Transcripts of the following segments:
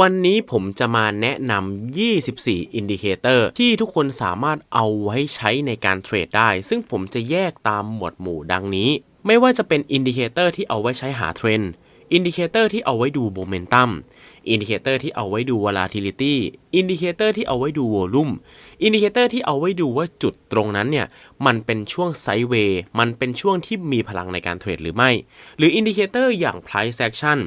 วันนี้ผมจะมาแนะนำ 24 อินดิเคเตอร์ที่ทุกคนสามารถเอาไว้ใช้ในการเทรดได้ ซึ่งผมจะแยกตามหมวดหมู่ดังนี้ ไม่ว่าจะเป็นอินดิเคเตอร์ที่เอาไว้ใช้หาเทรนด์อินดิเคเตอร์ที่เอาไว้ดูโมเมนตัม อินดิเคเตอร์ที่เอาไว้ดู volatility อินดิเคเตอร์ที่เอาไว้ดู volume อินดิเคเตอร์ที่เอาไว้ดูว่าจุดตรงนั้นเนี่ย มันเป็นช่วงไซด์เวย์ มันเป็นช่วงที่มีพลังในการเทรดหรือไม่ หรืออินดิเคเตอร์อย่าง price action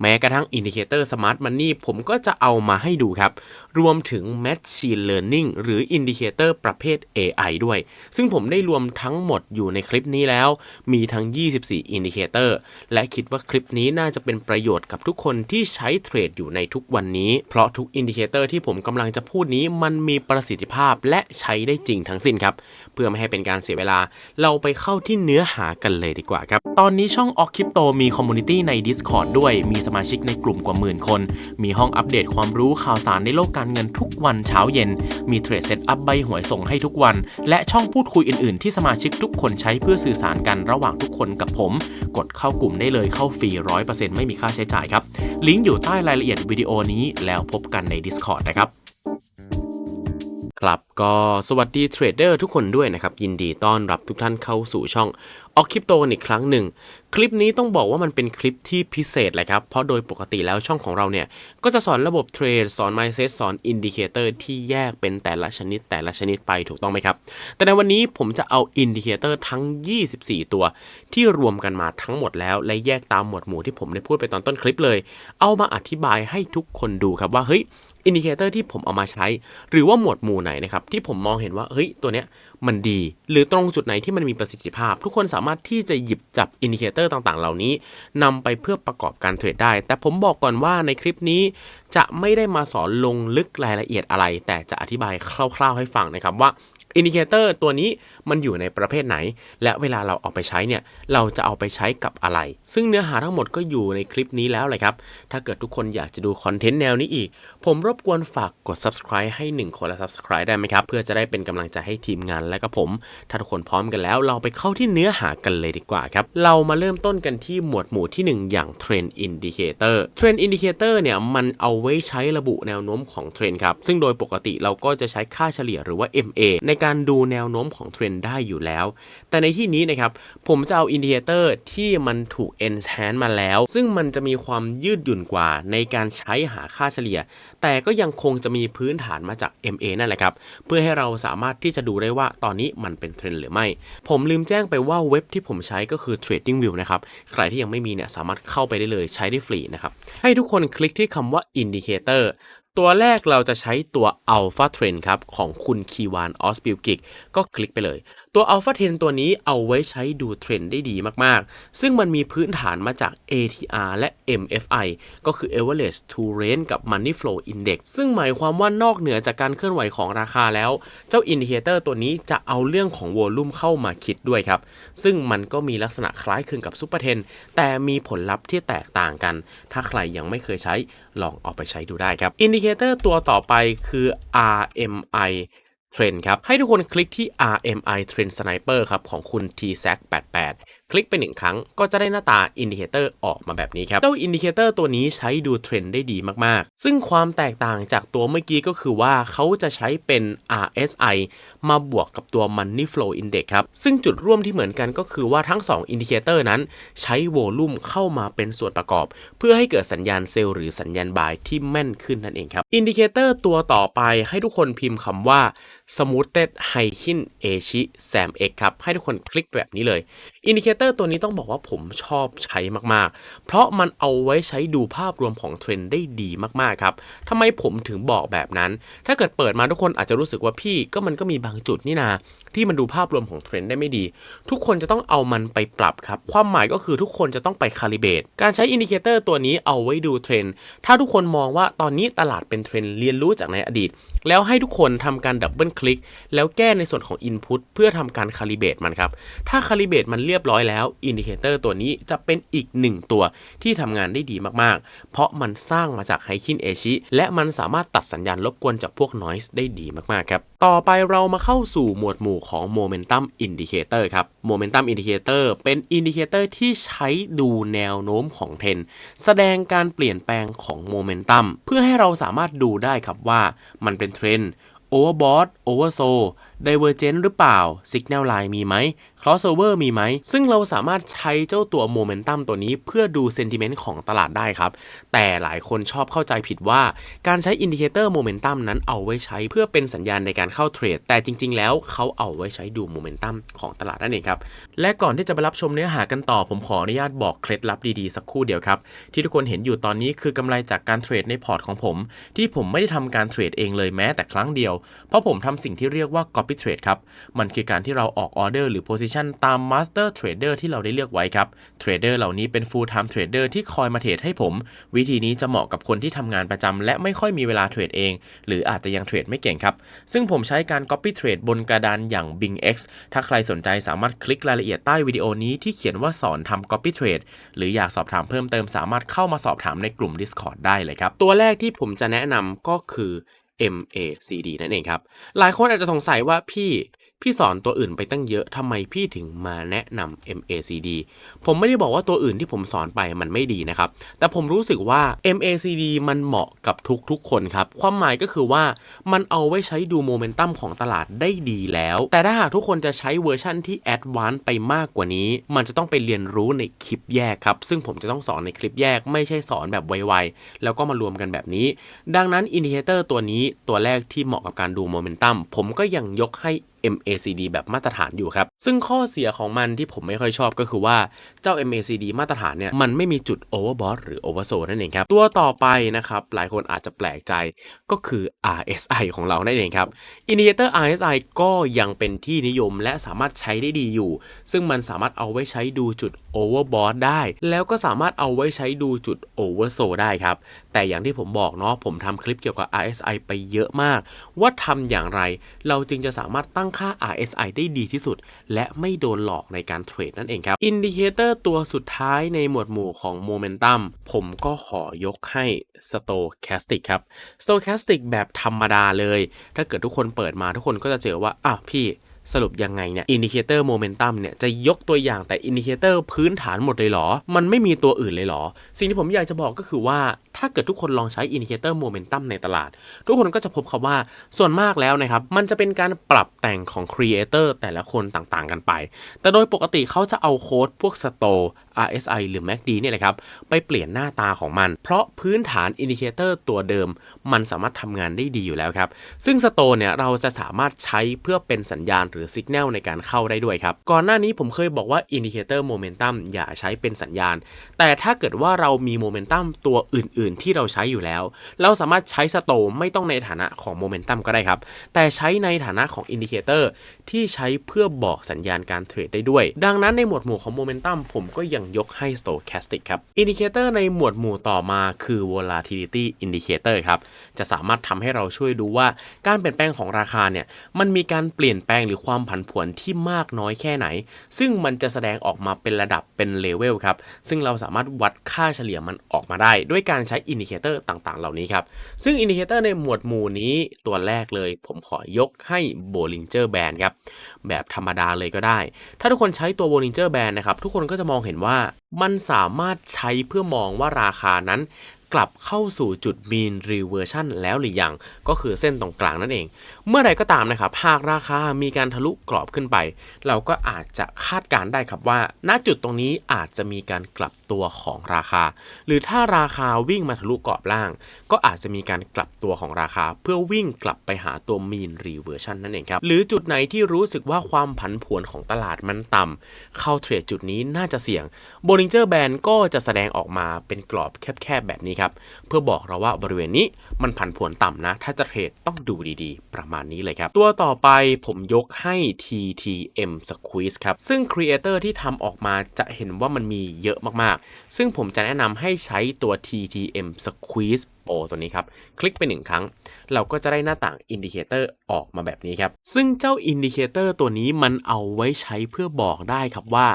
แม้กระทั่งอินดิเคเตอร์ smart money ผมก็จะเอามาให้ดูครับ รวมถึง machine learning หรืออินดิเคเตอร์ประเภท AI ด้วย ซึ่งผมได้รวมทั้งหมดอยู่ในคลิปนี้แล้ว มีทั้ง 24 อินดิเคเตอร์และคิดว่าคลิปนี้น่าจะเป็นประโยชน์กับทุกคนที่ใช้เทรดอยู่ในทุกวันนี้ เพราะทุกอินดิเคเตอร์ที่ผมกำลังจะพูดนี้มันมีประสิทธิภาพและใช้ได้จริงทั้งสิ้นครับ เพื่อไม่ให้เป็นการเสียเวลา เราไปเข้าที่เนื้อหากันเลยดีกว่าครับ ตอนนี้ช่องออกคริปโตมีคอมมูนิตี้ใน Discord ด้วยมีสมาชิกในกลุ่มกว่าหมื่นคน มีห้องอัปเดตความรู้ข่าวสารในโลกการเงินทุกวันเช้าเย็น มีเทรดเซตอัพใบหวยส่งให้ทุกวัน และช่องพูดคุยอื่นๆ ที่สมาชิกทุกคนใช้เพื่อสื่อสารกันระหว่างทุกคนกับผม กดเข้ากลุ่มได้เลยเข้าฟรี100%ไม่มีค่าใช้จ่ายครับ ลิงก์อยู่ใต้รายละเอียดวิดีโอนี้แล้วพบกันใน Discord นะครับครับก็สวัสดีเทรดเดอร์ทุกคนด้วยนะครับ ยินดีต้อนรับทุกท่านเข้าสู่ช่อง ออกคริปโตกันอีกครั้งหนึ่ง คลิปนี้ต้องบอกว่ามันเป็นคลิปที่พิเศษเลยครับ เพราะโดยปกติแล้วช่องของเราเนี่ย ก็จะสอนระบบเทรดสอน mindset สอนอินดิเคเตอร์ที่แยกเป็นแต่ละชนิดแต่ละชนิดไปถูกต้องไหมครับ แต่ในวันนี้ผมจะเอาอินดิเคเตอร์ทั้ง 24 ตัว ที่รวมกันมาทั้งหมดแล้ว และแยกตามหมวดหมู่ที่ผมได้พูดไปตอนต้นคลิปเลย เอามาอธิบายให้ทุกคนดูครับว่าเฮ้ยอินดิเคเตอร์ที่ผมเอามาใช้ หรือว่าหมวดหมู่ไหนนะครับที่ผมมองเห็นว่าเฮ้ยตัวเนี้ยมันดี หรือตรงจุดไหนที่มันมีประสิทธิภาพ ทุกคนสามารถที่จะหยิบจับอินดิเคเตอร์ต่างๆ เหล่านี้นำไปเพื่อประกอบการเทรดได้ แต่ผมบอกก่อนว่าในคลิปนี้ จะไม่ได้มาสอนลงลึกรายละเอียดอะไร แต่จะอธิบายคร่าว ๆ ให้ฟังนะครับว่า อินดิเคเตอร์ตัวนี้มันอยู่ในประเภทไหน และเวลาเราเอาไปใช้เนี่ย เราจะเอาไปใช้กับอะไร ซึ่งเนื้อหาทั้งหมดก็อยู่ในคลิปนี้แล้วเลยครับ ถ้าเกิดทุกคนอยากจะดูคอนเทนต์แนวนี้อีก ผมรบกวนฝากกด subscribe ให้ 1 คนละ subscribe ได้ไหมครับ เพื่อจะได้เป็นกำลังใจให้ทีมงานและก็ผม ถ้าทุกคนพร้อมกันแล้ว เราไปเข้าที่เนื้อหากันเลยดีกว่าครับ เรามาเริ่มต้นกันที่หมวดหมู่ที่ 1 อย่าง Trend Indicator Trend Indicator เนี่ยมันเอาไว้ใช้ระบุแนวโน้มของเทรนด์ครับซึ่งโดยปกติเราก็จะใช้ค่าเฉลี่ยหรือว่า MA ในการดูแนวโน้มของเทรนด์ได้อยู่แล้ว แต่ในที่นี้นะครับ ผมจะเอาอินดิเคเตอร์ที่มันถูก enhance มาแล้ว ซึ่งมันจะมีความยืดหยุ่นกว่าในการใช้หาค่าเฉลี่ย แต่ก็ยังคงจะมีพื้นฐานมาจาก MA นั่นแหละครับ เพื่อให้เราสามารถที่จะดูได้ว่าตอนนี้มันเป็นเทรนด์หรือไม่ ผมลืมแจ้งไปว่าเว็บที่ผมใช้ก็คือ TradingView นะครับ ใครที่ยังไม่มีเนี่ยสามารถเข้าไปได้เลยใช้ได้ฟรีนะครับ ให้ทุกคนคลิกที่คำว่า Indicator ตัวแรกเราจะใช้ตัว Alpha Trend ครับ ของคุณคีวานออสบิลกิกก็คลิกไปเลย ตัว Alpha Trend ตัวนี้เอาไว้ใช้ดูเทรนด์ได้ดีมาก ๆ ซึ่งมันมีพื้นฐานมาจาก ATR และ MFI ก็คือ Average to Range กับ Money Flow Index ซึ่งหมายความว่านอกเหนือจากการเคลื่อนไหวของราคาแล้ว เจ้าอินดิเคเตอร์ตัวนี้จะเอาเรื่องของวอลลุ่มเข้ามาคิดด้วยครับ ซึ่งมันก็มีลักษณะคล้ายคลึงกับซูเปอร์เทนแต่มีผลลัพธ์ที่แตกต่างกัน ถ้าใครยังไม่เคยใช้ลองเอาไปใช้ดูได้ครับอินดิเคเตอร์ตัวต่อไปคือ RMI Trend ครับ ให้ทุกคนคลิกที่ RMI Trend Sniper ครับ ของคุณ TSAC88 คลิกไปหนึ่งครั้งก็จะได้หน้าตาอินดิเคเตอร์ออกมาแบบนี้ครับ เจ้าอินดิเคเตอร์ตัวนี้ใช้ดูเทรนด์ได้ดีมากๆ ซึ่งความแตกต่างจากตัวเมื่อกี้ก็คือว่าเขาจะใช้เป็น RSI มาบวกกับตัว Money Flow Index ครับ ซึ่งจุดร่วมที่เหมือนกันก็คือว่าทั้ง 2 อินดิเคเตอร์นั้น ใช้โวลุ่มเข้ามาเป็นส่วนประกอบ เพื่อให้เกิดสัญญาณเซลล์หรือสัญญาณบายที่แม่นขึ้นนั่นเองครับ อินดิเคเตอร์ตัวต่อไปให้ทุกคนพิมพ์คำว่า Smoothed Heikin Ashi Sam X ครับ ให้ทุกคนคลิกแบบนี้เลย อินดิเคเตอร์ตัวนี้ต้องบอกว่าผมชอบใช้มากๆ เพราะมันเอาไว้ใช้ดูภาพรวมของเทรนด์ได้ดีมากๆครับทำไมผมถึงบอกแบบนั้น ถ้าเกิดเปิดมาทุกคนอาจจะรู้สึกว่าพี่ก็มันก็มีบางจุดนี่นาที่มันดูภาพรวมของเทรนด์ได้ไม่ดี ทุกคนจะต้องเอามันไปปรับครับ ความหมายก็คือทุกคนจะต้องไปคาลิเบต การใช้อินดิเคเตอร์ตัวนี้เอาไว้ดูเทรนด์ ถ้าทุกคนมองว่าตอนนี้ตลาดเป็นเทรนด์เรียนรู้จากในอดีต แล้วให้ทุกคนทำการดับเบิลคลิก แล้วแก้ในส่วนของ Input เพื่อทำการคาลิเบตมันครับ ถ้าคาลิเบตมันเรียบร้อยแล้วอินดิเคเตอร์ตัวนี้จะเป็นอีกหนึ่งตัวที่ทำงานได้ดีมากๆ เพราะมันสร้างมาจากไฮคินเอชิและมันสามารถตัดสัญญาณรบกวนจากพวก noise ได้ดีมากๆครับ ต่อไปเรามาเข้าสู่หมวดหมู่ของ Momentum Indicator ครับ Momentum Indicator เป็นอินดิเคเตอร์ที่ใช้ดูแนวโน้มของเทรนแสดงการเปลี่ยนแปลงของโมเมนตัมเพื่อให้เราสามารถดูได้ครับว่ามันเป็นเทรน ด์ Overbought Oversold Divergent หรือเปล่า Signal Line มีไหม Crossover มีไหม ซึ่งเราสามารถใช้เจ้าตัวโมเมนตัมตัวนี้เพื่อดูเซนติเมนต์ของตลาดได้ครับ แต่หลายคนชอบเข้าใจผิดว่า การใช้อินดิเคเตอร์โมเมนตัมนั้นเอาไว้ใช้เพื่อเป็นสัญญาณในการเข้าเทรด แต่จริง ๆ แล้วเขาเอาไว้ใช้ดูโมเมนตัมของตลาดนั่นเองครับ และก่อนที่จะไปรับชมเนื้อหากันต่อ ผมขออนุญาตบอกเคล็ดลับดีๆ สักครู่เดียวครับที่ทุกคนเห็นอยู่ตอนนี้คือกำไรจากการเทรดในพอร์ตของผม ที่ผมไม่ได้ทำการเทรดเองเลยแม้แต่ครั้งเดียวเพราะผมทำสิ่งที่เรียกว่า copy trade ครับ มันคือการที่เราออกออเดอร์หรือ position ตาม master trader ที่เราได้เลือกไว้ครับ เทรดเดอร์เหล่านี้เป็น full time trader ที่คอยมาเทรดให้ผม วิธีนี้จะเหมาะกับคนที่ทำงานประจำและไม่ค่อยมีเวลาเทรดเอง หรืออาจจะยังเทรดไม่เก่งครับ ซึ่งผมใช้การ copy trade บนกระดานอย่าง Bing X ถ้าใครสนใจสามารถคลิกรายละเอียดใต้วิดีโอนี้ที่เขียนว่าสอนทำ copy trade หรืออยากสอบถามเพิ่มเติมสามารถเข้ามาสอบถามในกลุ่ม Discord ได้เลยครับ ตัวแรกที่ผมจะแนะนำก็คือ MACD นั่นเองครับ หลายคนอาจจะสงสัยว่าพี่ พี่สอนตัวอื่นไปตั้งเยอะทำไมพี่ถึงมาแนะนำ MACD ผมไม่ได้บอกว่าตัวอื่นที่ผมสอนไปมันไม่ดีนะครับ แต่ผมรู้สึกว่า MACD มันเหมาะกับทุกๆคนครับ ความหมายก็คือว่ามันเอาไว้ใช้ดูโมเมนตัมของตลาดได้ดีแล้ว แต่ถ้าหากทุกคนจะใช้เวอร์ชั่นที่แอดวานซ์ไปมากกว่านี้ มันจะต้องไปเรียนรู้ในคลิปแยกครับ ซึ่งผมจะต้องสอนในคลิปแยก ไม่ใช่สอนแบบไวๆแล้วก็มารวมกันแบบนี้ ดังนั้นอินดิเคเตอร์ตัวนี้ตัวแรกที่เหมาะกับการดูโมเมนตัมผมก็ยังยกให้ MACD แบบมาตรฐานอยู่ครับ ซึ่งข้อเสียของมันที่ผมไม่ค่อยชอบก็คือว่าเจ้า MACD มาตรฐานเนี่ย มันไม่มีจุด overbought หรือ oversold นั่นเองครับ ตัวต่อไปนะครับ หลายคนอาจจะแปลกใจก็คือ RSI ของเรานั่นเองครับอินดิเคเตอร์ RSI ก็ยังเป็นที่นิยมและสามารถใช้ได้ดีอยู่ ซึ่งมันสามารถเอาไว้ใช้ดูจุด overbought ได้ แล้วก็สามารถเอาไว้ใช้ดูจุด oversold ได้ครับ แต่อย่างที่ผมบอกเนาะผมทำคลิปเกี่ยวกับ RSI ไปเยอะมาก ว่าทำอย่างไรเราจึงจะสามารถตั้งค่า RSI ได้ดีที่สุด และไม่โดนหลอกในการเทรดนั่นเองครับอินดิเคเตอร์ตัวสุดท้ายในหมวดหมู่ของโมเมนตัมผมก็ขอยกให้ Stochastic ครับ Stochastic แบบธรรมดาเลย ถ้าเกิดทุกคนเปิดมาทุกคนก็จะเจอว่าอะพี่ สรุปยังไงเนี่ยอินดิเคเตอร์โมเมนตัมเนี่ยจะยกตัวอย่างแต่อินดิเคเตอร์พื้นฐานหมดเลยหรอ มันไม่มีตัวอื่นเลยหรอ สิ่งที่ผมอยากจะบอกก็คือว่าถ้าเกิดทุกคนลองใช้อินดิเคเตอร์โมเมนตัมในตลาด ทุกคนก็จะพบครับว่าส่วนมากแล้วนะครับ มันจะเป็นการปรับแต่งของครีเอเตอร์แต่ละคนต่างๆ กันไป แต่โดยปกติเขาจะเอาโค้ดพวกสโต RSI หรือ MACD เนี่ยแหละครับไปเปลี่ยนหน้าตาของมัน เพราะพื้นฐานอินดิเคเตอร์ตัวเดิม มันสามารถทำงานได้ดีอยู่แล้วครับ ซึ่งสโตเนี่ยเราจะสามารถใช้เพื่อเป็นสัญญาณหรือสัญญาณในการเข้าได้ด้วยครับ ก่อนหน้านี้ผมเคยบอกว่าอินดิเคเตอร์โมเมนตัมอย่าใช้เป็นสัญญาณ แต่ถ้าเกิดว่าเรามีโมเมนตัมตัวอื่น ๆ ที่เราใช้อยู่แล้ว เราสามารถใช้สโตไม่ต้องในฐานะของโมเมนตัมก็ได้ครับ แต่ใช้ในฐานะของอินดิเคเตอร์ ที่ใช้เพื่อบอกสัญญาณการเทรดได้ด้วย ดังนั้นในหมวดหมู่ของโมเมนตัมผมก็ยังยกให้ Stochastic ครับ อินดิเคเตอร์ในหมวดหมู่ต่อมาคือ volatility indicator ครับ จะสามารถทำให้เราช่วยดูว่าการเปลี่ยนแปลงของราคาเนี่ย มันมีการเปลี่ยนแปลงหรือความผันผวนที่มากน้อยแค่ไหน ซึ่งมันจะแสดงออกมาเป็นระดับเป็นเลเวลครับ ซึ่งเราสามารถวัดค่าเฉลี่ยมันออกมาได้ ด้วยการใช้อินดิเคเตอร์ต่างๆ เหล่านี้ครับ ซึ่งอินดิเคเตอร์ในหมวดหมู่นี้ตัวแรกเลย ผมขอยกให้ Bollinger Band ครับแบบธรรมดาเลยก็ได้ ถ้าทุกคนใช้ตัว Bollinger Band นะครับ ทุกคนก็จะมองเห็นว่ามันสามารถใช้เพื่อมองว่าราคานั้นกลับเข้าสู่จุด mean reversion แล้วหรือยัง ก็คือเส้นตรงกลางนั่นเอง เมื่อใดก็ตามนะครับ หากราคามีการทะลุกรอบขึ้นไป เราก็อาจจะคาดการได้ครับว่า ณจุดตรงนี้อาจจะมีการกลับตัวของราคา หรือถ้าราคาวิ่งมาทะลุกรอบล่าง ก็อาจจะมีการกลับตัวของราคา เพื่อวิ่งกลับไปหาตัว mean reversion นั่นเองครับ หรือจุดไหนที่รู้สึกว่าความผันผวนของตลาดมันต่ำเข้าเทรดจุดนี้น่าจะเสี่ยง Bollinger Band ก็จะแสดงออกมาเป็นกรอบแคบๆแบบนี้ครับเพื่อบอกเราว่าบริเวณนี้มันผันผวนต่ำนะ ถ้าจะเทรดต้องดูดีๆ ประมาณนี้เลยครับ ตัวต่อไปผมยกให้ TTM Squeeze ครับ ซึ่งครีเอเตอร์ที่ทำออกมาจะเห็นว่ามันมีเยอะมากๆ ซึ่งผมจะแนะนำให้ใช้ตัว TTM Squeeze O ตัวนี้ครับ คลิกไปหนึ่งครั้ง เราก็จะได้หน้าต่างอินดิเคเตอร์ออกมาแบบนี้ครับ ซึ่งเจ้าอินดิเคเตอร์ตัวนี้มันเอาไว้ใช้เพื่อบอกได้ครับว่า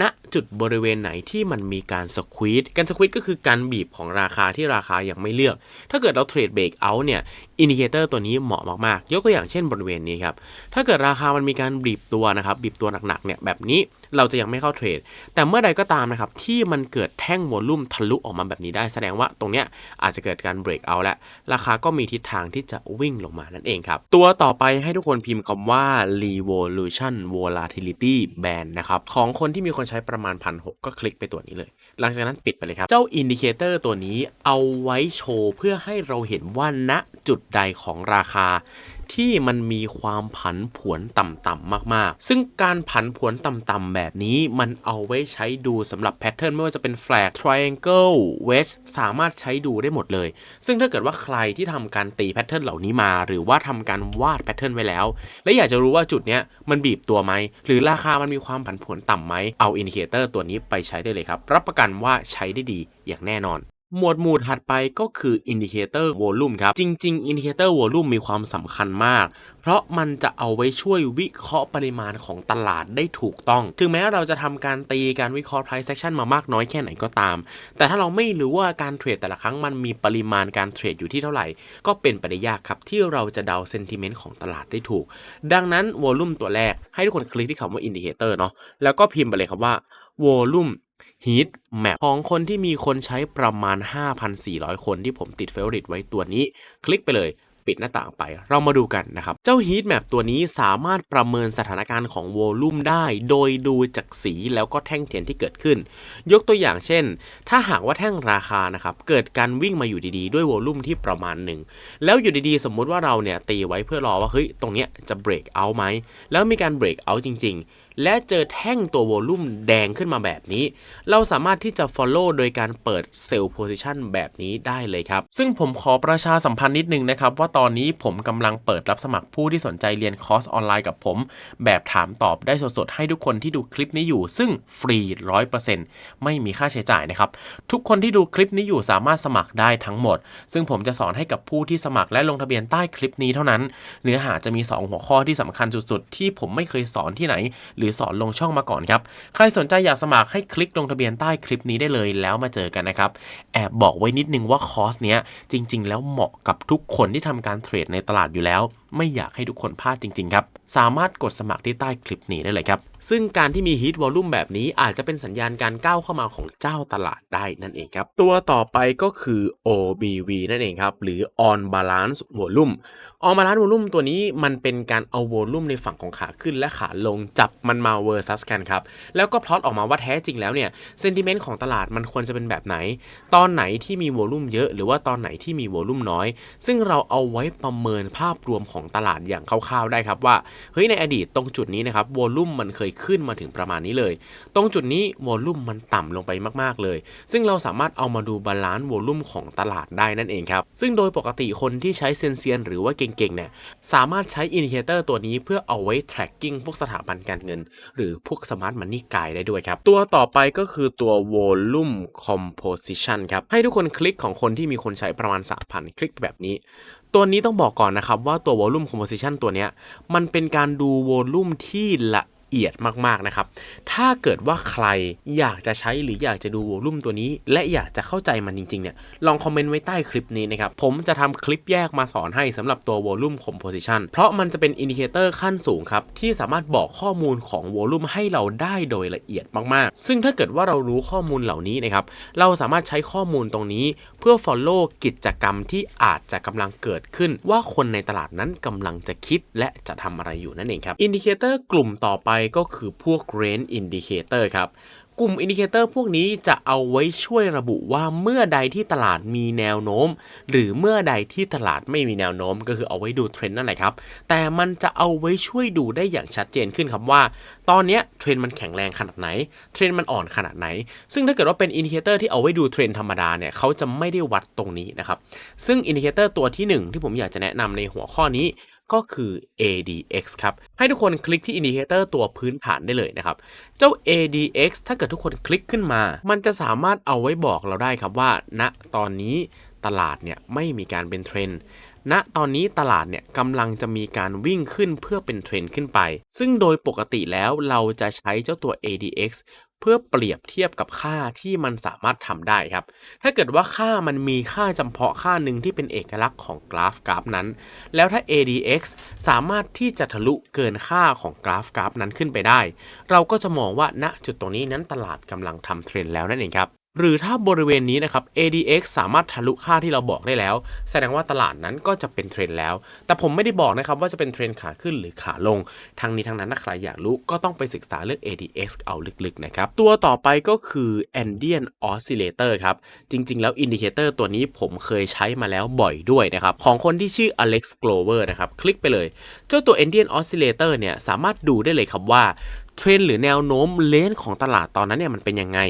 ณจุดบริเวณไหนที่มันมีการสควีตการสควีตก็คือการบีบของราคาที่ราคายังไม่เลือก ถ้าเกิดเราเทรดเบรกเอาท์เนี่ยอินดิเคเตอร์ตัวนี้เหมาะมากๆ ยกตัวอย่างเช่นบริเวณนี้ครับถ้าเกิดราคามันมีการบีบตัวนะครับบีบตัวหนักๆเนี่ยแบบนี้ เราจะยังไม่เข้าเทรด แต่เมื่อใดก็ตามนะครับ ที่มันเกิดแท่งวอลลุ่มทะลุออกมาแบบนี้ได้แสดงว่าตรงเนี้ยอาจจะเกิดการเบรกเอาแล้วราคาก็มีทิศทางที่จะวิ่งลงมานั่นเองครับ ตัวต่อไปให้ทุกคนพิมพ์คำว่า revolution volatility band นะครับ ของคนที่มีคนใช้ประมาณพันหก็คลิกไปตัวนี้เลย หลังจากนั้นปิดไปเลยครับ เจ้าอินดิเคเตอร์ตัวนี้เอาไว้โชว์เพื่อให้เราเห็นว่าณจุดใดของราคา ที่มันมีความผันผวนต่ำๆมากๆ ซึ่งการผันผวนต่ำๆแบบนี้มันเอาไว้ใช้ดูสำหรับแพทเทิร์นไม่ว่าจะเป็น flag triangle wedge สามารถใช้ดูได้หมดเลย ซึ่งถ้าเกิดว่าใครที่ทำการตีแพทเทิร์นเหล่านี้มา หรือว่าทำการวาดแพทเทิร์นไว้แล้ว และอยากจะรู้ว่าจุดเนี้ยมันบีบตัวไหม หรือราคามันมีความผันผวนต่ำไหมเอาอินดิเคเตอร์ตัวนี้ไปใช้ได้เลยครับ รับประกันว่าใช้ได้ดีอย่างแน่นอน หมวดหมู่ถัดไปก็คือ Indicator Volume ครับ จริงๆ Indicator Volume มีความสำคัญมาก เพราะมันจะเอาไว้ช่วยวิเคราะห์ปริมาณของตลาดได้ถูกต้อง ถึงแม้เราจะทำการตีการวิเคราะห์ price action มามากน้อยแค่ไหนก็ตาม แต่ถ้าเราไม่รู้ว่าการเทรดแต่ละครั้งมันมีปริมาณการเทรดอยู่ที่เท่าไหร่ ก็เป็นไปได้ยากครับ ที่เราจะเดา sentiment ของตลาดได้ถูก ดังนั้น Volume ตัวแรกให้ทุกคนคลิกที่คำว่า Indicator เนาะแล้วก็พิมพ์ไปเลยครับว่า Volume Heat Map ของคนที่มีคนใช้ประมาณ 5,400 คนที่ผมติดเฟ v o r i t ไว้ตัวนี้ คลิกไปเลยปิดหน้าต่างไปเรามาดูกันนะครับ เจ้า Heat Map ตัวนี้สามารถประเมินสถานการณ์ของโวลูมได้ โดยดูจากสีแล้วก็แท่งเทียนที่เกิดขึ้น ยกตัวอย่างเช่น ถ้าหากว่าแท่งราคานะครับ เกิดการวิ่งมาอยู่ดีๆ ด้วยโวลูมที่ประมาณหนึ่ง แล้วอยู่ดีๆ สมมุติว่าเราเนี่ยตีไว้เพื่อรอว่าเฮ้ยตรงเนี้ยจะเบรกเอาไหม แล้วมีการเบรกเอาจริง ๆและเจอแท่งตัวโวลูมแดงขึ้นมาแบบนี้ เราสามารถที่จะ follow โดยการเปิดเซลล์ position แบบนี้ได้เลยครับ ซึ่งผมขอประชาสัมพันธ์นิดนึงนะครับ ว่าตอนนี้ผมกำลังเปิดรับสมัครผู้ที่สนใจเรียนคอร์สออนไลน์กับผม แบบถามตอบได้สดๆ ให้ทุกคนที่ดูคลิปนี้อยู่ ซึ่งฟรี 100%ไม่มีค่าใช้จ่ายนะครับ ทุกคนที่ดูคลิปนี้อยู่สามารถสมัครได้ทั้งหมด ซึ่งผมจะสอนให้กับผู้ที่สมัครและลงทะเบียนใต้คลิปนี้เท่านั้น เนื้อหาจะมี 2 หัวข้อที่สำคัญสุดๆ ที่ผมไม่เคยสอนที่ไหนหรือสอนลงช่องมาก่อนครับ ใครสนใจอยากสมัครให้คลิกลงทะเบียนใต้คลิปนี้ได้เลยแล้วมาเจอกันนะครับ แอบบอกไว้นิดนึงว่าคอร์สเนี้ยจริง ๆ แล้วเหมาะกับทุกคนที่ทำการเทรดในตลาดอยู่แล้ว ไม่อยากให้ทุกคนพลาดจริงๆครับ สามารถกดสมัครที่ใต้คลิปนี้ได้เลยครับ ซึ่งการที่มีฮิตวอลลุ่มแบบนี้อาจจะเป็นสัญญาณการก้าวเข้ามาของเจ้าตลาดได้นั่นเองครับ ตัวต่อไปก็คือ OBV นั่นเองครับ หรือ On Balance Volume On Balance Volume ตัวนี้มันเป็นการเอาวอลลุ่มในฝั่งของขาขึ้นและขาลงจับมันมา versus กันครับ แล้วก็พลอตออกมาว่าแท้จริงแล้วเนี่ยเซนติเมนต์ของตลาดมันควรจะเป็นแบบไหน ตอนไหนที่มีวอลลุ่มเยอะ หรือว่าตอนไหนที่มีวอลลุ่มน้อย ซึ่งเราเอาไว้ประเมินภาพรวมของตลาดอย่างคร่าวๆได้ครับว่าเฮ้ยในอดีตตรงจุดนี้นะครับวอลลุ่มมันเคยขึ้นมาถึงประมาณนี้เลย ตรงจุดนี้วอลลุ่มมันต่ำลงไปมากๆเลย ซึ่งเราสามารถเอามาดูบาลานซ์วอลลุ่มของตลาดได้นั่นเองครับซึ่งโดยปกติคนที่ใช้เซนเซียนหรือว่าเก่งๆเนี่ยสามารถใช้อินดิเคเตอร์ตัวนี้เพื่อเอาไว้ tracking พวกสถาบันการเงิน หรือพวกสมาร์ทมันนี่กายได้ด้วยครับตัวต่อไปก็คือตัว volume composition ครับให้ทุกคนคลิกของคนที่มีคนใช้ประมาณ3,000คลิกแบบนี้ ตัวนี้ต้องบอกก่อนนะครับว่าตัว volume composition ตัวเนี้ยมันเป็นการดู volume ที่ละ เอียดมากๆนะครับ ถ้าเกิดว่าใครอยากจะใช้หรืออยากจะดูวอลุ่มตัวนี้ และอยากจะเข้าใจมันจริงๆเนี่ยลองคอมเมนต์ไว้ใต้คลิปนี้นะครับ ผมจะทำคลิปแยกมาสอนให้สำหรับตัววอลุ่มคอมโพสิชันเพราะมันจะเป็นอินดิเคเตอร์ขั้นสูงครับ ที่สามารถบอกข้อมูลของวอลุ่มให้เราได้โดยละเอียดมากๆ ซึ่งถ้าเกิดว่าเรารู้ข้อมูลเหล่านี้นะครับเราสามารถใช้ข้อมูลตรงนี้ เพื่อ follow กิจกรรมที่อาจจะกำลังเกิดขึ้น ว่าคนในตลาดนั้นกำลังจะคิดและจะทำอะไรอยู่นั่นเองครับอินดิเคเตอร์กลุ่มต่อไปก็คือพวก range indicator ครับกลุ่มอินดิเคเตอร์พวกนี้จะเอาไว้ช่วยระบุว่าเมื่อใดที่ตลาดมีแนวโน้ม หรือเมื่อใดที่ตลาดไม่มีแนวโน้ม ก็คือเอาไว้ดูเทรนด์นั่นแหละครับ แต่มันจะเอาไว้ช่วยดูได้อย่างชัดเจนขึ้นครับว่า ตอนนี้เทรนด์มันแข็งแรงขนาดไหน เทรนด์มันอ่อนขนาดไหน ซึ่งถ้าเกิดว่าเป็นอินดิเคเตอร์ที่เอาไว้ดูเทรนด์ธรรมดาเนี่ยเขาจะไม่ได้วัดตรงนี้นะครับซึ่งอินดิเคเตอร์ตัวที่ 1 ที่ผมอยากจะแนะนำในหัวข้อนี้ ก็คือ ADX ครับ ให้ทุกคนคลิกที่อินดิเคเตอร์ตัวพื้นฐานได้เลยนะครับ เจ้า ADX ถ้าเกิดทุกคนคลิกขึ้นมา มันจะสามารถเอาไว้บอกเราได้ครับว่าณตอนนี้ตลาดเนี่ยไม่มีการเป็นเทรนด์ณตอนนี้ตลาดเนี่ยกำลังจะมีการวิ่งขึ้นเพื่อเป็นเทรนด์ขึ้นไป ซึ่งโดยปกติแล้วเราจะใช้เจ้าตัว ADX เพื่อเปรียบเทียบกับค่าที่มันสามารถทำได้ครับ ถ้าเกิดว่าค่ามันมีค่าจำเพาะค่าหนึ่งที่เป็นเอกลักษณ์ของกราฟกราฟนั้น แล้วถ้า ADX สามารถที่จะทะลุเกินค่าของกราฟกราฟนั้นขึ้นไปได้ เราก็จะมองว่าณจุดตรงนี้นั้นตลาดกำลังทำเทรนด์แล้วนั่นเองครับ หรือถ้าบริเวณนี้นะครับ ADX สามารถทะลุค่าที่เราบอกได้แล้ว แสดงว่าตลาดนั้นก็จะเป็นเทรนด์แล้ว แต่ผมไม่ได้บอกนะครับว่าจะเป็นเทรนด์ขาขึ้นหรือขาลง ทั้งนี้ทั้งนั้นถ้าใครอยากรู้ก็ต้องไปศึกษาเรื่อง ADX เอาลึกๆนะครับ ตัวต่อไปก็คือ Andean Oscillator ครับ จริง ๆ แล้วอินดิเคเตอร์ตัวนี้ผมเคยใช้มาแล้วบ่อยด้วยนะครับ ของคนที่ชื่อ Alex Glover นะครับ คลิกไปเลย เจ้าตัว Andean Oscillator เนี่ยสามารถดูได้เลยครับว่า เทรนหรือแนวโน้มเลนของตลาดตอนนั้นเนี่ยมันเป็นยังไง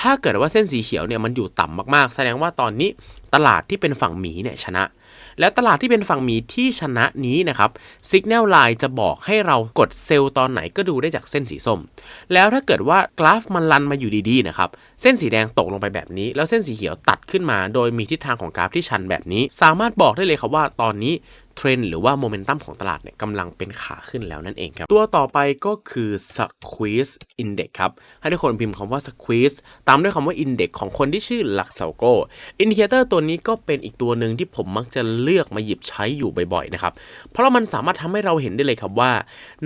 ถ้าเกิดว่าเส้นสีเขียวเนี่ยมันอยู่ต่ำมากๆ แสดงว่าตอนนี้ตลาดที่เป็นฝั่งหมีเนี่ยชนะ แล้วตลาดที่เป็นฝั่งหมีที่ชนะนี้นะครับสัญญาณไลน์จะบอกให้เรากดเซลล์ตอนไหนก็ดูได้จากเส้นสีส้ม แล้วถ้าเกิดว่ากราฟมันลันมาอยู่ดีๆนะครับเส้นสีแดงตกลงไปแบบนี้ แล้วเส้นสีเขียวตัดขึ้นมา โดยมีทิศทางของกราฟที่ชันแบบนี้ สามารถบอกได้เลยครับว่าตอนนี้ เทรนด์หรือว่าโมเมนตัมของตลาดเนี่ยกำลังเป็นขาขึ้นแล้วนั่นเองครับ ตัวต่อไปก็คือ squeeze index ครับ ให้ทุกคนพิมพ์คำว่า squeeze ตามด้วยคำว่า index ของคนที่ชื่อลักเซาโกอินดิเคเตอร์ตัวนี้ก็เป็นอีกตัวหนึ่งที่ผมมักจะเลือกมาหยิบใช้อยู่บ่อยๆนะครับ เพราะมันสามารถทำให้เราเห็นได้เลยครับว่า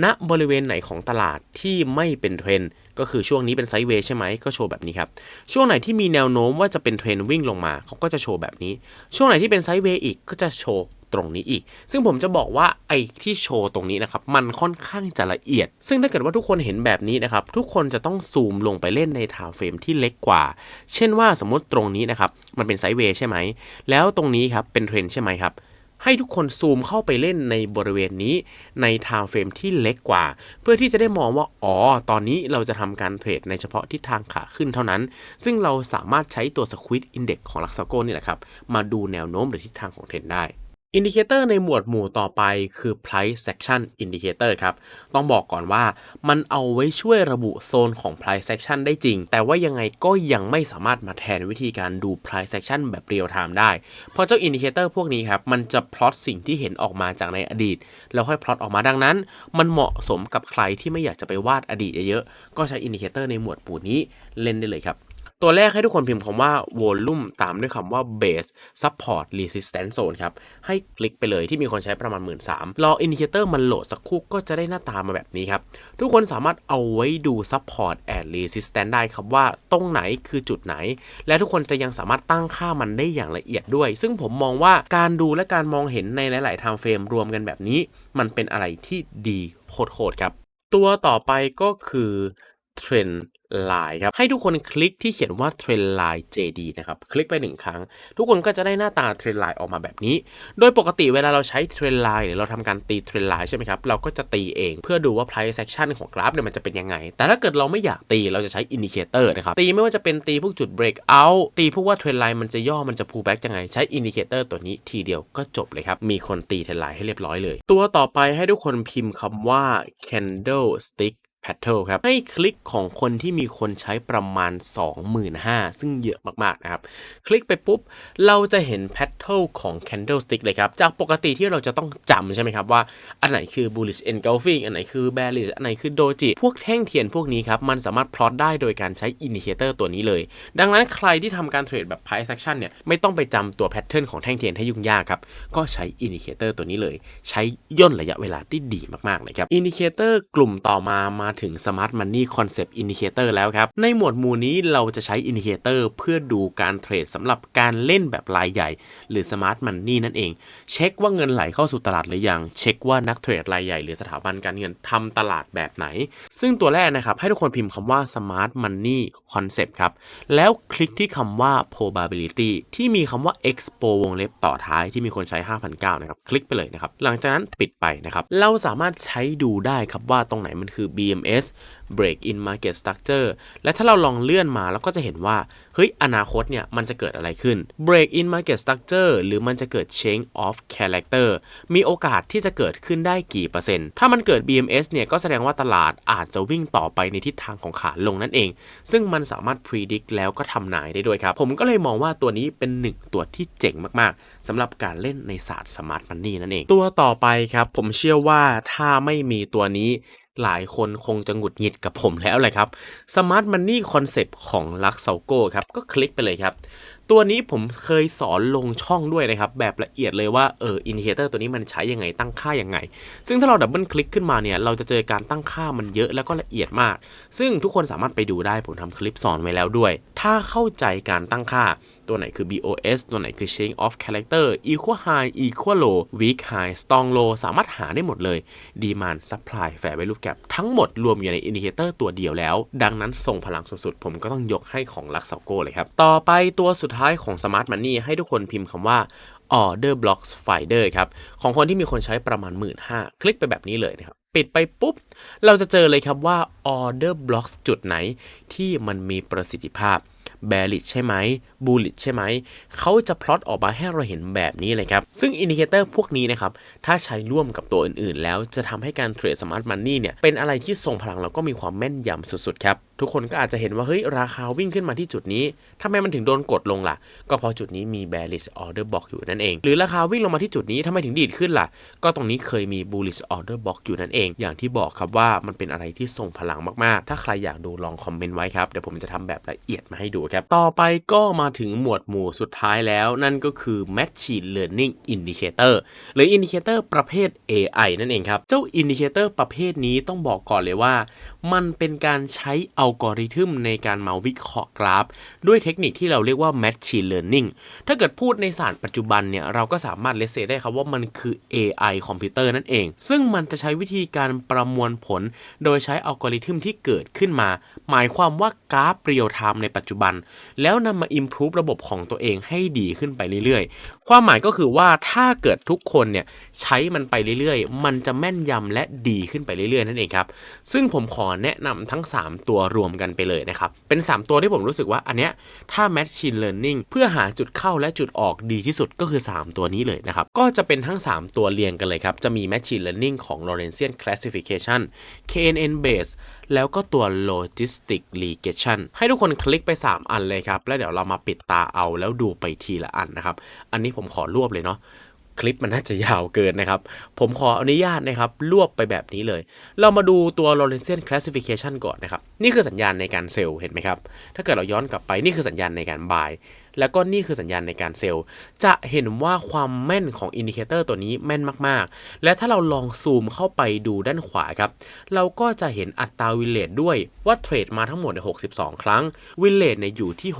ณบริเวณไหนของตลาดที่ไม่เป็นเทรนด์ก็คือช่วงนี้เป็นไซด์เวย์ใช่ไหมก็โชว์แบบนี้ครับ ช่วงไหนที่มีแนวโน้มว่าจะเป็นเทรนวิ่งลงมาเขาก็จะโชว์แบบนี้ ช่วงไหนที่เป็นไซด์เวย์อีกก็จะโชว์ตรงนี้อีก ซึ่งผมจะบอกว่าไอ้ที่โชว์ตรงนี้นะครับ มันค่อนข้างจะละเอียด ซึ่งถ้าเกิดว่าทุกคนเห็นแบบนี้นะครับ ทุกกคนจะต้องซูมลงไปเล่นในทม์เฟรมที่เล็กกว่า เช่นว่าสมมติตรงนี้นะครับ มันเป็นไซด์เวย์ใช่ไหม แล้วตรงนี้ครับ เป็นเทรนด์ใช่ไหมครับ ให้ทุกคนซูมเข้าไปเล่นในบริเวณนี้ในทม์เฟรมที่เล็กกว่า เพื่อที่จะได้มองว่า อ๋อ ตอนนี้เราจะทำการเทรดในเฉพาะทิศทางขาขึ้นเท่านั้น ซึ่งเราสามารถใช้ตัว Squid Index ของ l u x a g o นี่แหละครับ มาดูแนวโน้มหรือทิศทางของเทรนด์ได้ อินดิเคเตอร์ในหมวดหมู่ต่อไปคือ price section indicator ครับ ต้องบอกก่อนว่ามันเอาไว้ช่วยระบุโซนของ price section ได้จริง แต่ว่ายังไงก็ยังไม่สามารถมาแทนวิธีการดู price section แบบ real time ได้ เพราะเจ้าอินดิเคเตอร์พวกนี้ครับ มันจะพลอตสิ่งที่เห็นออกมาจากในอดีต แล้วค่อยพลอตออกมาดังนั้น มันเหมาะสมกับใครที่ไม่อยากจะไปวาดอดีตเยอะๆก็ใช้อินดิเคเตอร์ในหมวดหมู่นี้เล่นได้เลยครับ ตัวแรกให้ทุกคนพิมพ์คำว่า volume ตามด้วยคำว่า base support resistance zone ครับ ให้คลิกไปเลยที่มีคนใช้ประมาณ 1 3ื่นรออินดิเคเตอร์มันโหลดสักครู่ก็จะได้หน้าตามาแบบนี้ครับ ทุกคนสามารถเอาไว้ดู support and resistance ได้ครับว่าตรงไหนคือจุดไหน และทุกคนจะยังสามารถตั้งค่ามันได้อย่างละเอียดด้วย ซึ่งผมมองว่าการดูและการมองเห็นในหลาย ๆ time frame รวมกันแบบนี้ มันเป็นอะไรที่ดีโคตรๆครับ ตัวต่อไปก็คือ Trend Line ครับ ให้ทุกคนคลิกที่เขียนว่า Trend Line JD นะครับ คลิกไปหนึ่งครั้ง ทุกคนก็จะได้หน้าตา Trend Line ออกมาแบบนี้ โดยปกติเวลาเราใช้ Trend Line หรือเราทำการตี Trend Line ใช่ไหมครับ เราก็จะตีเองเพื่อดูว่า price action ของกราฟเนี่ยมันจะเป็นยังไง แต่ถ้าเกิดเราไม่อยากตีเราจะใช้ Indicator นะครับ ตีไม่ว่าจะเป็นตีพวกจุด breakout ตีพวกว่า Trend Line มันจะย่อมันจะ pull back ยังไง ใช้ Indicator ตัวนี้ทีเดียวก็จบเลยครับ มีคนตี Trend Line ให้เรียบร้อยเลย ตัวต่อไปให้ทุกคนพิมพ์คำว่า candlestick p a t t l ครับให้คลิกของคนที่มีคนใช้ประมาณ 25,000 ซึ่งเยอะมากๆนะครับ คลิกไปปุ๊บ เราจะเห็น p a t t l ของ Candlestick เลยครับ จากปกติที่เราจะต้องจำใช่ไหมครับว่า อันไหนคือ bullish engulfing อันไหนคือ bearish อันไหนคือ doji พวกแท่งเทียนพวกนี้ครับ มันสามารถพลอตได้โดยการใช้ indicator ตัวนี้เลย ดังนั้นใครที่ทำการเทรดแบบ price action เนี่ยไม่ต้องไปจำตัว pattern ของแท่งเทียนให้ยุ่งยากครับก็ใช้ indicator ตัวนี้เลย ใช้ย่นระยะเวลาได้ดีมากๆเลยครับ indicator กลุ่มต่อมามาถึง smart money concept indicator แล้วครับ ในหมวดหมู่นี้เราจะใช้ indicator เพื่อดูการเทรดสำหรับการเล่นแบบรายใหญ่ หรือ smart money นั่นเอง เช็คว่าเงินไหลเข้าสู่ตลาดหรือยัง เช็คว่านักเทรดรายใหญ่หรือสถาบันการเงินทำตลาดแบบไหน ซึ่งตัวแรกนะครับ ให้ทุกคนพิมพ์คำว่า smart money concept ครับ แล้วคลิกที่คำว่า probability ที่มีคำว่า expo วงเล็บต่อท้ายที่มีคนใช้ 5,009นะครับ คลิกไปเลยนะครับ หลังจากนั้นปิดไปนะครับ เราสามารถใช้ดูได้ครับว่าตรงไหนมันคือ BM BMS Break in Market Structure และถ้าเราลองเลื่อนมาเราก็จะเห็นว่า เฮ้ย อนาคตเนี่ยมันจะเกิดอะไรขึ้น Break in Market Structure หรือมันจะเกิด Change of Character มีโอกาสที่จะเกิดขึ้นได้กี่เปอร์เซ็นต์ ถ้ามันเกิด BMS เนี่ยก็แสดงว่าตลาดอาจจะวิ่งต่อไปในทิศทางของขาลงนั่นเอง ซึ่งมันสามารถ predict แล้วก็ทำนายได้ด้วยครับ ผมก็เลยมองว่าตัวนี้เป็นหนึ่งตัวที่เจ๋งมากๆสำหรับการเล่นในศาสตร์ Smart Money นั่นเอง ตัวต่อไปครับผมเชื่อว่าถ้าไม่มีตัวนี้ หลายคนคงจะหงุดหงิดกับผมแล้วเลยครับ Smart Money Concept ของ l u x s a l g o ครับ ก็คลิกไปเลยครับ ตัวนี้ผมเคยสอนลงช่องด้วยนะครับ แบบละเอียดเลยว่าเอออินดิเคเตอร์ตัวนี้มันใช้ยังไงตั้งค่ายังไง ซึ่งถ้าเราดับเบิลคลิกขึ้นมาเนี่ย เราจะเจอการตั้งค่ามันเยอะแล้วก็ละเอียดมาก ซึ่งทุกคนสามารถไปดูได้ผมทำคลิปสอนไว้แล้วด้วย ถ้าเข้าใจการตั้งค่าตัวไหนคือ BOS ตัวไหนคือ Change of Character Equal High Equal Low Weak High Strong Low สามารถหาได้หมดเลย Demand Supply Fair Value Gap ทั้งหมดรวมอยู่ในอินดิเคเตอร์ตัวเดียวแล้ว ดังนั้นทรงพลังสุดๆ ผมก็ต้องยกให้ของ l u x s a l g o เลยครับ ต่อไปตัวสุดท้ายของ Smart Money ให้ทุกคนพิมพ์คำว่า Order Blocks Finder ครับ ของคนที่มีคนใช้ประมาณ 1 5ื่นคลิกไปแบบนี้เลยนะครับ ปิดไปปุ๊บ เราจะเจอเลยครับว่า Order Blocks จุดไหนที่มันมีประสิทธิภาพ bearish ใช่ไหม bullish ใช่ไหม เขาจะพลอตออกมาให้เราเห็นแบบนี้เลยครับ ซึ่งอินดิเคเตอร์พวกนี้นะครับ ถ้าใช้ร่วมกับตัวอื่นๆ แล้วจะทำให้การเทรดสมาร์ทมันนี่เนี่ยเป็นอะไรที่ทรงพลังแล้วก็มีความแม่นยำสุดๆครับทุกคนก็อาจจะเห็นว่าเฮ้ยราคาวิ่งขึ้นมาที่จุดนี้ทำไมมันถึงโดนกดลงล่ะ ก็เพราะจุดนี้มี bearish order block อยู่นั่นเอง หรือราคาวิ่งลงมาที่จุดนี้ทำไมถึงดีดขึ้นล่ะ ก็ตรงนี้เคยมี bullish order block อยู่นั่นเอง อย่างที่บอกครับว่ามันเป็นอะไรที่ทรงพลังมากๆ ถ้าใครอยากดูลองคอมเมนต์ไว้ครับ เดี๋ยวผมจะทำแบบละเอียดมาให้ดูครับ ต่อไปก็มาถึงหมวดหมู่สุดท้ายแล้ว นั่นก็คือ Machine Learning Indicator หรือ Indicator ประเภท AI นั่นเองครับ เจ้า Indicator ประเภทนี้ต้องบอกก่อนเลยว่า มันเป็นการใช้อัลกอริทึมในการมาวิเคราะห์กราฟ ด้วยเทคนิคที่เราเรียกว่า Machine Learning ถ้าเกิดพูดในศาสตร์ปัจจุบันเนี่ย เราก็สามารถเลเซได้ครับว่ามันคือ AI คอมพิวเตอร์นั่นเอง ซึ่งมันจะใช้วิธีการประมวลผล โดยใช้อัลกอริทึมที่เกิดขึ้นมา หมายความว่ากราฟเรียลไทม์ในปัจจุบัน แล้วนำมา improve ระบบของตัวเองให้ดีขึ้นไปเรื่อยๆความหมายก็คือว่าถ้าเกิดทุกคนเนี่ยใช้มันไปเรื่อยๆ มันจะแม่นยำและดีขึ้นไปเรื่อยๆ นั่นเองครับ ซึ่งผมขอแนะนำทั้ง 3 ตัวรวมกันไปเลยนะครับ เป็น 3 ตัวที่ผมรู้สึกว่าอันเนี้ยถ้า Machine Learning เพื่อหาจุดเข้าและจุดออกดีที่สุดก็คือ 3 ตัวนี้เลยนะครับ ก็จะเป็นทั้ง 3 ตัวเรียงกันเลยครับ จะมี Machine Learning ของ Lorentzian Classification KNN Base แล้วก็ตัว Logistic Regression ให้ทุกคนคลิกไป 3 อันเลยครับ แล้วเดี๋ยวเรามาปิดตาเอาแล้วดูไปทีละอันนะครับ อันนี้ผมขอรวบเลยเนาะคลิปมันน่าจะยาวเกินนะครับ ผมขออนุญาตนะครับ รวบไปแบบนี้เลย เรามาดูตัว Lorentzian Classification ก่อนนะครับ นี่คือสัญญาณในการเซลล์เห็นไหมครับ ถ้าเกิดเราย้อนกลับไปนี่คือสัญญาณในการ buy แล้วก็นี่คือสัญญาณในการเซลล์ จะเห็นว่าความแม่นของอินดิเคเตอร์ตัวนี้แม่นมากๆ และถ้าเราลองซูมเข้าไปดูด้านขวาครับ เราก็จะเห็นอัตราวินเลทด้วยว่าเทรดมาทั้งหมดใน62 ครั้ง วินเลทเนี่ยอยู่ที่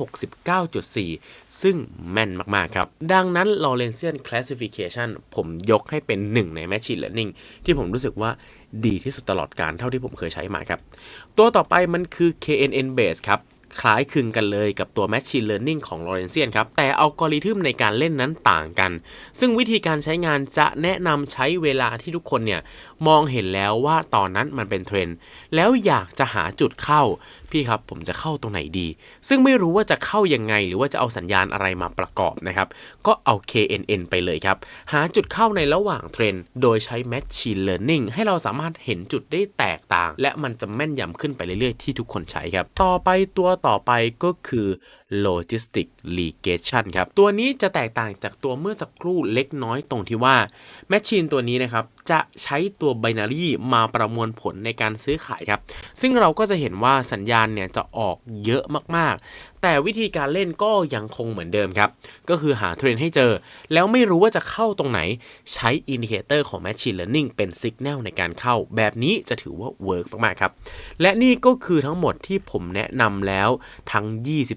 69.4 ซึ่งแม่นมากๆครับ ดังนั้น Lorentzian Classification ผมยกให้เป็นหนึ่งใน Machine Learning ที่ผมรู้สึกว่าดีที่สุดตลอดการเท่าที่ผมเคยใช้มาครับ ตัวต่อไปมันคือ KNN Base ครับ คล้ายคลึงกันเลยกับตัว Machine Learning ของ Lorentzian ครับ แต่อัลกอริทึมในการเล่นนั้นต่างกัน ซึ่งวิธีการใช้งานจะแนะนำใช้เวลาที่ทุกคนเนี่ย มองเห็นแล้วว่าตอนนั้นมันเป็นเทรนด์แล้วอยากจะหาจุดเข้า พี่ครับผมจะเข้าตรงไหนดี ซึ่งไม่รู้ว่าจะเข้ายังไง หรือว่าจะเอาสัญญาณอะไรมาประกอบนะครับ ก็เอา KNN ไปเลยครับ หาจุดเข้าในระหว่างเทรนด์โดยใช้ Machine Learning ให้เราสามารถเห็นจุดได้แตกต่าง และมันจะแม่นยำขึ้นไปเรื่อยๆที่ทุกคนใช้ครับ ต่อไปตัวต่อไปก็คือ Logistic Regression ครับ ตัวนี้จะแตกต่างจากตัวเมื่อสักครู่เล็กน้อยตรงที่ว่า Machine ตัวนี้นะครับ จะใช้ตัว Binary มาประมวลผลในการซื้อขายครับ ซึ่งเราก็จะเห็นว่าสัญญาณเนี่ยจะออกเยอะมากๆ แต่วิธีการเล่นก็ยังคงเหมือนเดิมครับ ก็คือหาเทรนให้เจอ แล้วไม่รู้ว่าจะเข้าตรงไหนใช้อินดิเคเตอร์ของ Machine Learning เป็นสัญญาณในการเข้า แบบนี้จะถือว่าเวิร์กมากๆครับ และนี่ก็คือทั้งหมดที่ผมแนะนำแล้วทั้ง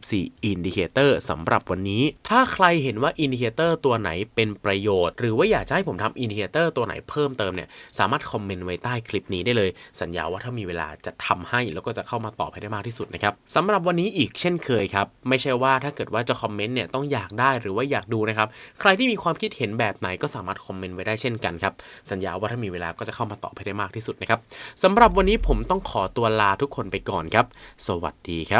24อินดิเคเตอร์สำหรับวันนี้ ถ้าใครเห็นว่าอินดิเคเตอร์ตัวไหนเป็นประโยชน์ หรือว่าอยากจะให้ผมทำอินดิเคเตอร์ตัวไหนเพิ่มเติมเนี่ยสามารถคอมเมนต์ไว้ใต้คลิปนี้ได้เลย สัญญาว่าถ้ามีเวลาจะทำให้แล้วก็จะเข้ามาตอบให้ได้มากที่สุดนะครับสำหรับวันนี้อีกเช่นเคยครับไม่ใช่ว่าถ้าเกิดว่าจะคอมเมนต์เนี่ยต้องอยากได้หรือว่าอยากดูนะครับใครที่มีความคิดเห็นแบบไหนก็สามารถคอมเมนต์ไว้ได้เช่นกันครับสัญญาว่าถ้ามีเวลาก็จะเข้ามาตอบให้ได้มากที่สุดนะครับสำหรับวันนี้ผมต้องขอตัวลาทุกคนไปก่อนครับ สวัสดีครับ